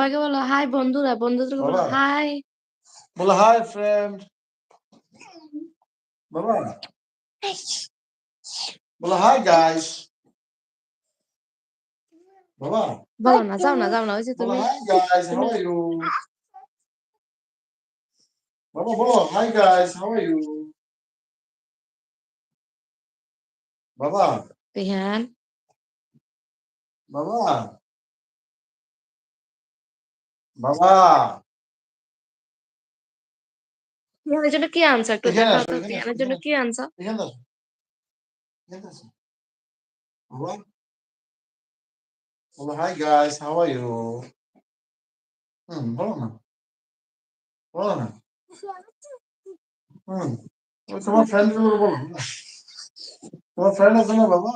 সবাইকে বলো হাই বন্ধুরা বন্ধুদেরকে বলো বাবা। হাই বলো হাই ফ্রেন্ড বাবা বলো হাই গাইস বাবা বলো না যাও না যাও না ওই যে বলো তুমি hi guys how are you বাবা বলো hi guys how are you বাবা তিহান বাবা বাবা। জন্য কি আনছো একটু জন্য কি বলো না বলো না। হুম তোমার ফ্রেন্ড বলো। তোমার ফ্রেন্ড আছে না বাবা?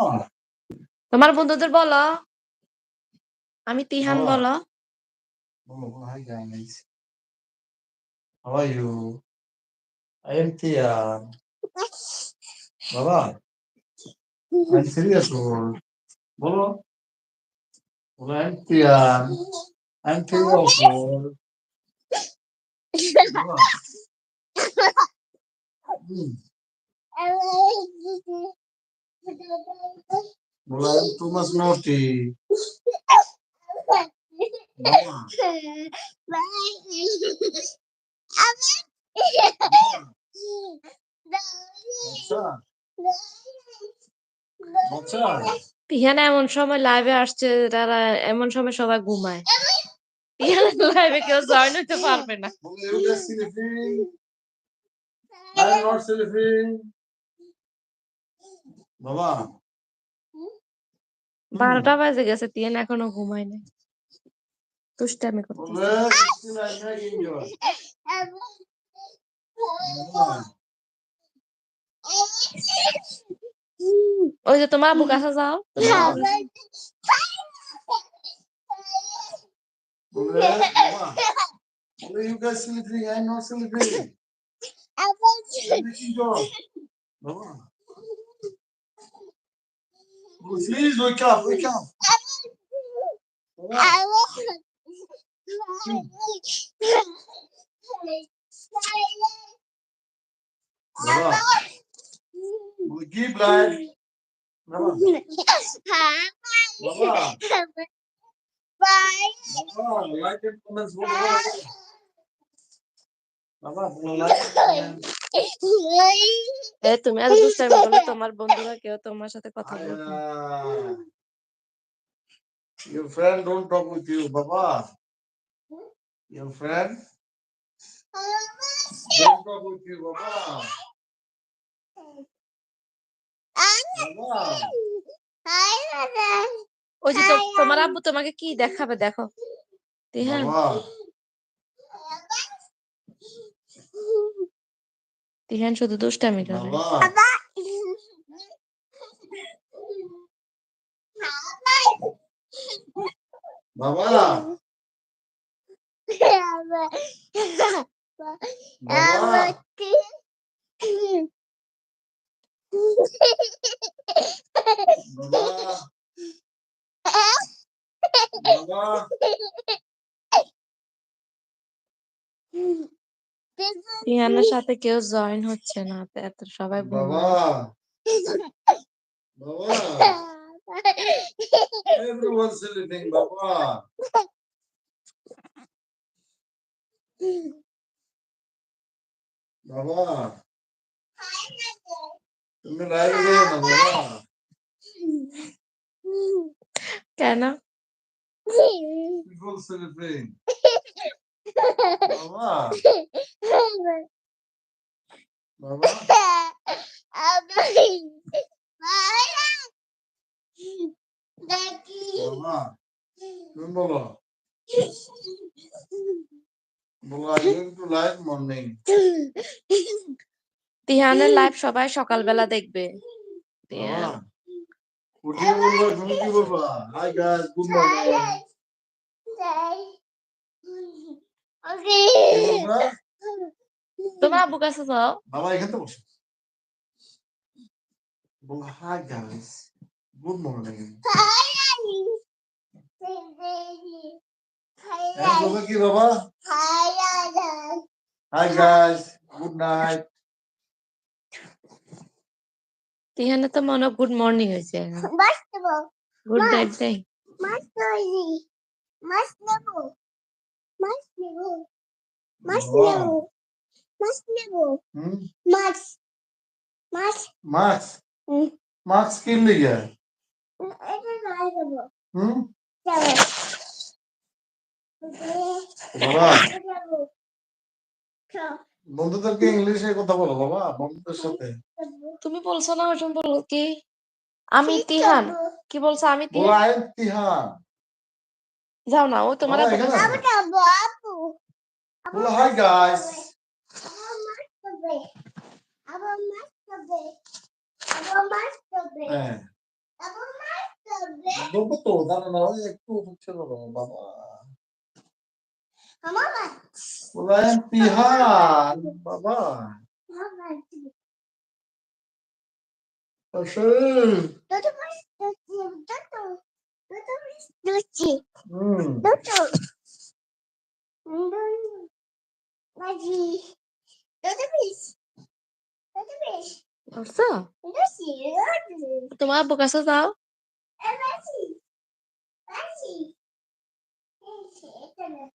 তোমার বন্ধুদের বলো। আমি তিহান। বলো। Oh, hi guys. How are you? I am Tia. Um, Baba. I'm serious, Lord. Bolo. Bolo, I'm Tia. I'm Tia, Lord. I'm Thomas much naughty. Tihan এমন সময় লাইভে আসছে, তারা এমন সময় সবাই ঘুমায়। তিহানের লাইভে কেউ জয়েন হতে পারবে না। বারোটা বাজে গেছে তিহান এখনও ঘুমায় নাই। দুষ্টামি করতেছে বলে স্টিল আই মেক এনজয় বাবা ওই যে তোমার আব্বু কাছে যাও তোমার আব্বু কাছে- বলে বাবা বলে you guys sleeping I am not sleeping I make enjoy বাবা Please wake up, wake up. বাবা, বাবা, বলে give life. বাবা, বাবা, বাবা, like and comments বলো, বাবা। বাবা, বলো like and comments. এ তুমি আজ দুষ্টামি করলে তোমার বন্ধুরা কেউ তোমার সাথে কথা বলবে না। Ah, your friend don't talk with you, Baba. Your friend don't talk with you, Baba. ওই যে তোমার আব্বু তোমাকে কি দেখাবে দেখো তিহান শুধু দুষ্টামি করে Baba. তিহানের সাথে কেউ জয়েন হচ্ছে না তো এত সবাই. Everyone's sleeping, Baba. Baba. তুমি লাইভে যাও না বাবা কেন people sleeping বাবা বাবা বাবা তুমি বলো বলো টু লাইভ মর্নিং তিহানের লাইভ সবাই সকালবেলা দেখবে। উঠে বলবা তুমি কি বলবা হাই গাইস গুড মর্নিং কি তোমার আব্বু কাছে যাও। বাবা এখানে বসো। বলো hi guys good morning Baba ki Baba? Hi guys. Good night. এখানে তো মনে গুড মর্নিং হয়েছে গুড নাইট দেই Hmm? Max. Max. Max. Hmm. Max কিন লিগে এটা নাই দেবো হুম যাবে বাবা। বন্ধুদেরকে ইংলিশে কথা বলো বাবা বন্ধুদের সাথে। তুমি বলছো না ওজন বলো কি? আমি তিহান। কি বলছো? আমি তিহান। I am Tihan. যাও না ও তোমার বলো হাই গাইস আবার মাছ খাবে আবার মাছ খাবে আবার মাছ খাবে হ্যাঁ। খাবে বলব তো দাঁড়া না একটু হচ্ছে বাবা। Ulan Bihar. Baba. Başarın. Dudu dudu dudu. Dudu dudu. Dudu. Dudu. Hadi. Dudu Dudu Nossa. Doce. Tomar a boca total. É, vai sim. Vai sim. Tem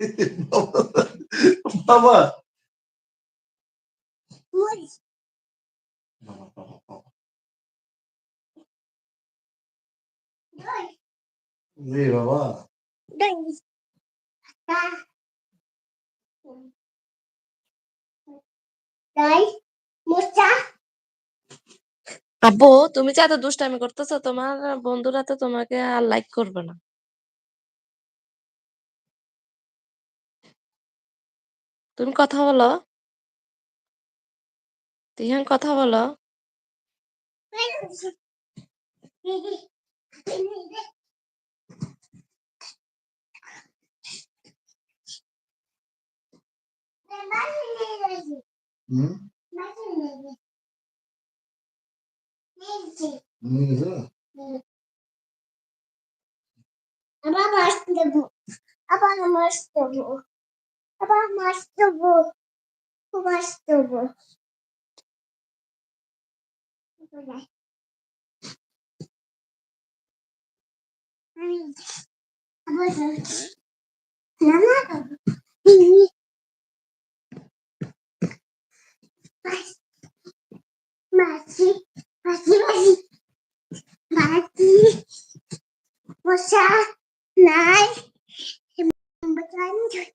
বাবা। মোচা আব্বু, তুমি যে এত দুষ্টামি করতেছো, তোমার বন্ধুরা তো তোমাকে আর লাইক করবে না। তুমি কথা বলো। তিহান কথা বলো। আবার মাছ দেবো। আবার মাছ দেবো। Baba maçlı bu. Bu maçlı bu. Böyle. Baba da. Nana. Maçlı. Maçlı. Maçlı. Maçlı. Boşa. Nay. Bıçağını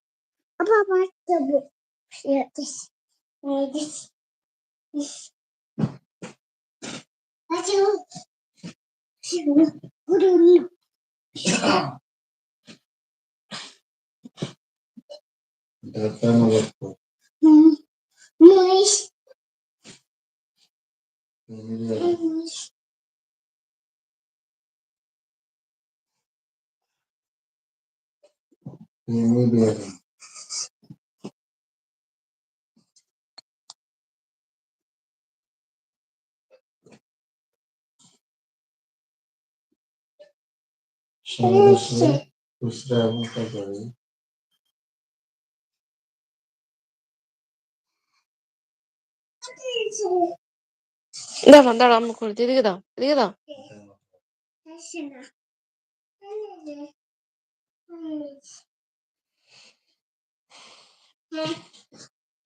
Abarttı bu. Neydi? Acı. Şimdi burun. Dertten olaklı. Mış. Mış. Yemin ediyorum. Seharusnya sudah muka baru. দাঁড়াও দাঁড়াও আমি করে দিই। এদিকে দাও এদিকে দাও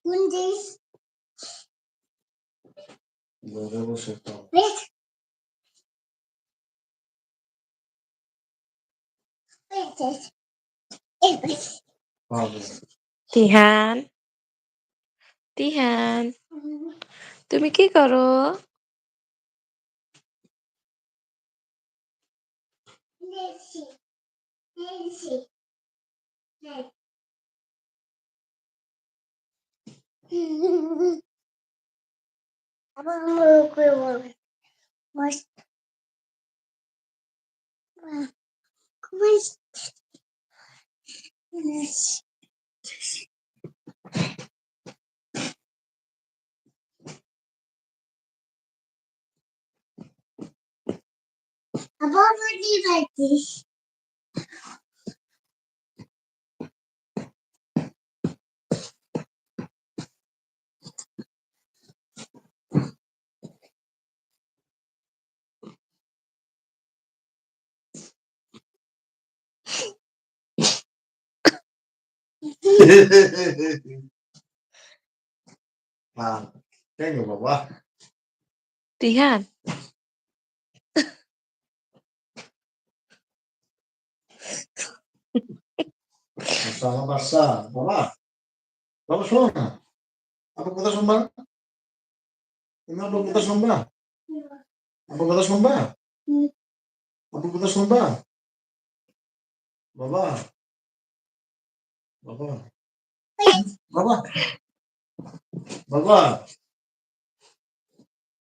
Gundi's ঘরে বসে তিহান তিহান তুমি কি করো Let's see. Let's see. Let's. Above what do you like this? Ah, tengo বাবা তিহান বাসা আমার বাসা বাবা বাবা শোনো না আপনার কথা শুনবা তুমি আপনার কথা শুনবা আপনার কথা শুনবা। আপনার কথা শুনবা বাবা বাবা। বাবা। বাবা।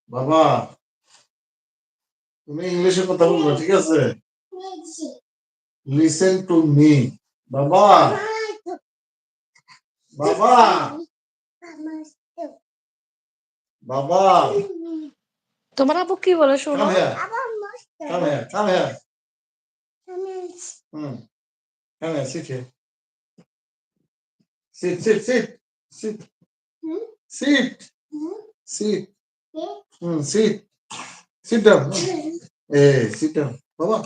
বাবা। তুমি ইংলিশে কথা বলবে ঠিক আছে? লিসেন টু মি বাবা। বাবা। বাবা। তোমার আপু কি বলে শোনো? মস্ত come here come here. নিয়েছি Hmm. Come here, sit. Sit, sit, sit, sit. Hmm? Sit, hmm sit. Sit. Hmm, sit. Sit down. Hey, sit down. বাবা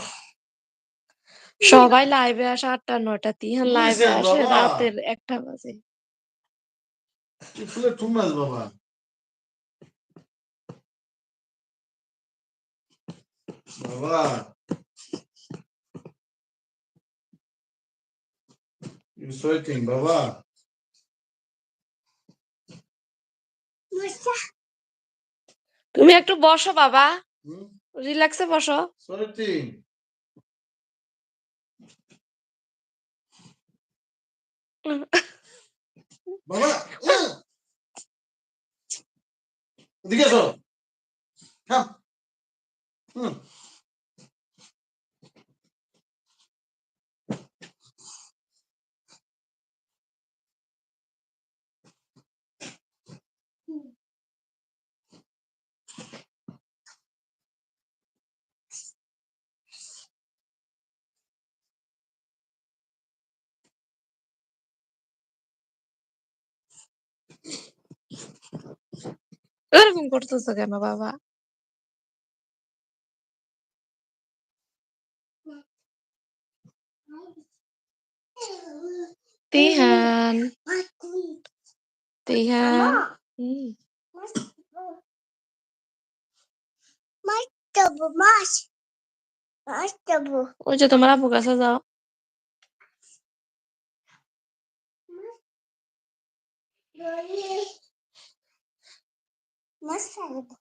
সবাই লাইভে আসে আটটা নয়টা তিহান লাইভে আসে। রাতের একটা বাজে কি ফুলে ঠুমনাস বাবা বাবা You sweating, বাবা তুমি একটু বসো বাবা। রিল্যাক্সে বসো. বাবা এদিকে এসো। থাম। হুম। এরকম করতেছো কেন বাবা তিহান তিহান হুম তবু মাছ মাছ তবু ওই যে তোমার আপু কাছে যাও মাছ Uma saída.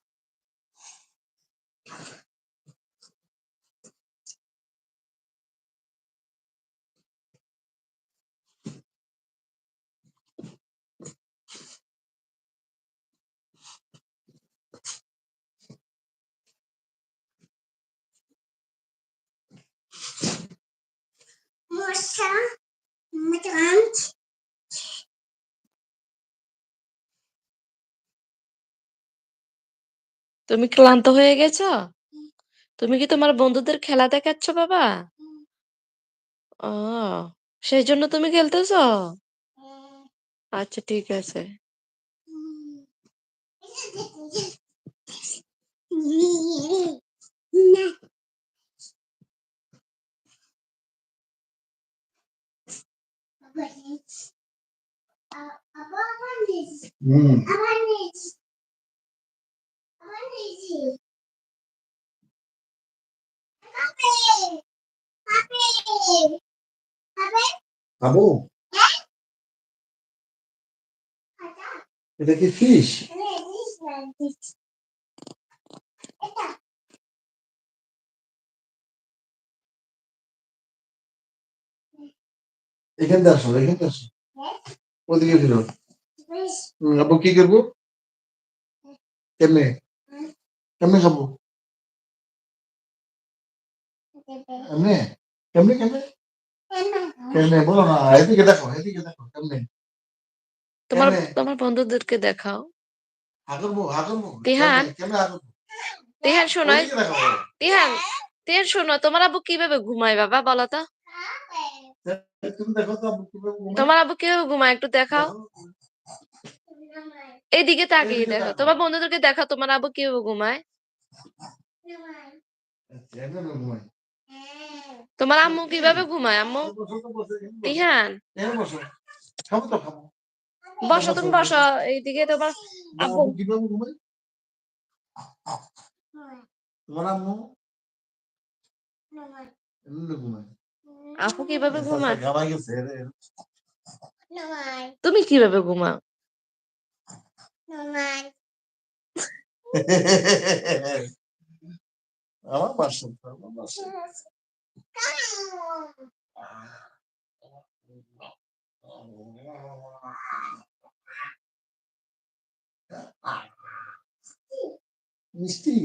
তুমি ক্লান্ত হয়ে গেছো? তুমি কি তোমার বন্ধুদের খেলা দেখাচ্ছ বাবা? ও সেই জন্য তুমি খেলতেছো? আচ্ছা ঠিক আছে। হুম খাবো এটা কি ফিশ এখান থেকে আসো এখান থেকে আসো ওদিকে ফিরো হুম, আব্বু কি করবো কেমনে কেমনে খাবো কেমনে কেমনে কেমনে কেমনে বলো না এদিকে দেখো এদিকে দেখো কেমনে তোমার তোমার বন্ধুদেরকে দেখাও হা করব তিহান। কেমনে? কেমনে তিহান শোনো তিহান তিহান শোনো তোমার আব্বু কীভাবে ঘুমায় বাবা বলো তো? তোমার আব্বু কীভাবে ঘুমায় একটু দেখাও দেখো। এইদিকে তাকিয়ে দেখো তোমার বন্ধুদেরকে দেখাও তোমার আব্বু কীভাবে ঘুমায় ঘুমায়। তোমার আম্মু কীভাবে ঘুমায় আম্মু? তো, বসো, তুমি বসো এইদিকে তোমার আব্বু। কীভাবে ঘুমায় তোমার আম্মু আপু কীভাবে ঘুমায়। তুমি কীভাবে ঘুমাও? আমার পাশে আমার পাশে মিষ্টি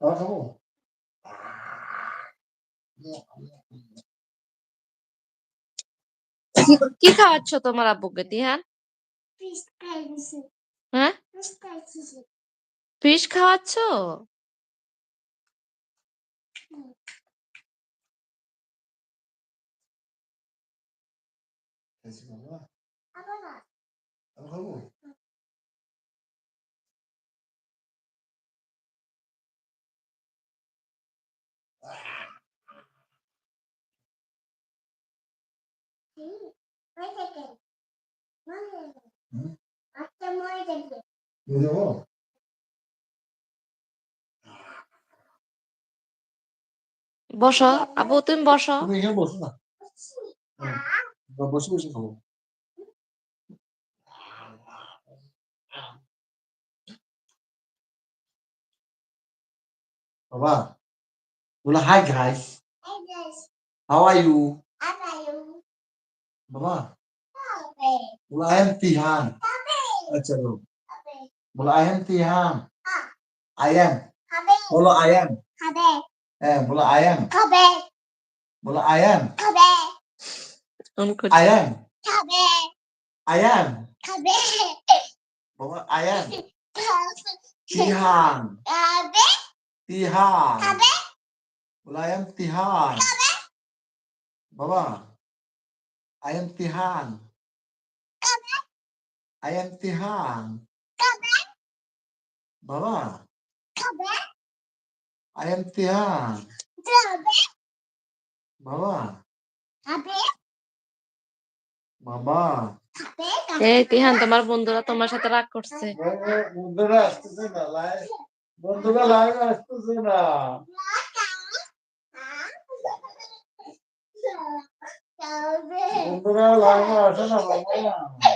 খাওয়া খাবো কি- কি খাওয়াচ্ছ তোমার আব্বুকে তিহান হ্যাঁ ফিশ খাওয়াচ্ছ খাইছি বাবা আমি খাবো নিয়ে যাবো বসো আব্বু তুমি বসো। তুমি এখানে বসো না। বা বসে বসে খাব। বাবা বলো hi guys how are you বাবা বলো আই এম তিহান আচ্ছা বলো। বলো I am Tihan I am বলো I am হ্যাঁ বলো আই এম বলো আই এম অন করছি। আই এম আই এম বাবা আই এম তিহান তিহান বলো আই এম তিহান বাবা I am Tihan I am Tihan বাবা I am Tihan বাবা বাবা এই তিহান তোমার বন্ধুরা তোমার সাথে রাগ করছে। বন্ধুরা আসতেছে না লাইভ বন্ধুরা লাইভ আসতেছে না। বন্ধুরা লাইভ আসে না বাবা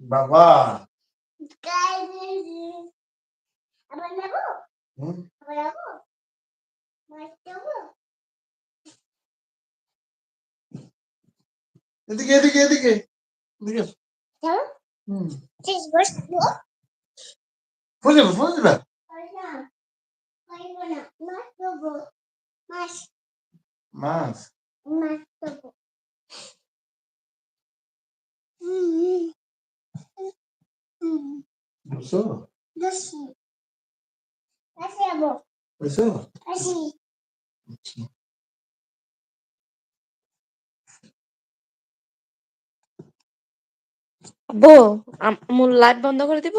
বাবা? এদিকে এদিকে এদিকে এদিকে। হুম যাবে ফুলে যাবে মাছ বুঝছ যাব বুঝছ আসি আব্বু আমুল লাইট বন্ধ করে দিব?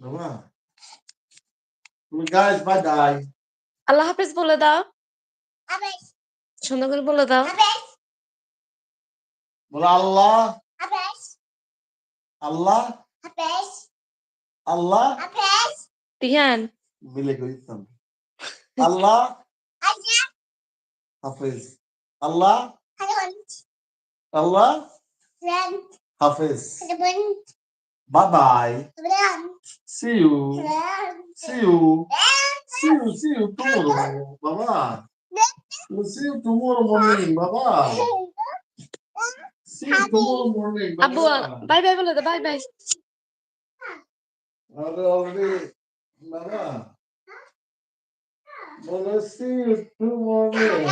বাবা। তুমি বাই আল্লাহ হাফেজ বলে দাও। সুন্দর করে বলে দাও। বলো আল্লাহ। আল্লাহ। আল্লাহ। আবেশ। মিলে কইতাম। আল্লাহ। হাফেজ। আল্লাহ। আল্লাহ। হাফেজ। Bye friend. See you see you see you see you tomorrow baba we'll Lucille, tomorrow morning, baba. See you tomorrow morning, baba. Abu, bye bye, Valada, bye bye. Are already, baba. Well, see you tomorrow.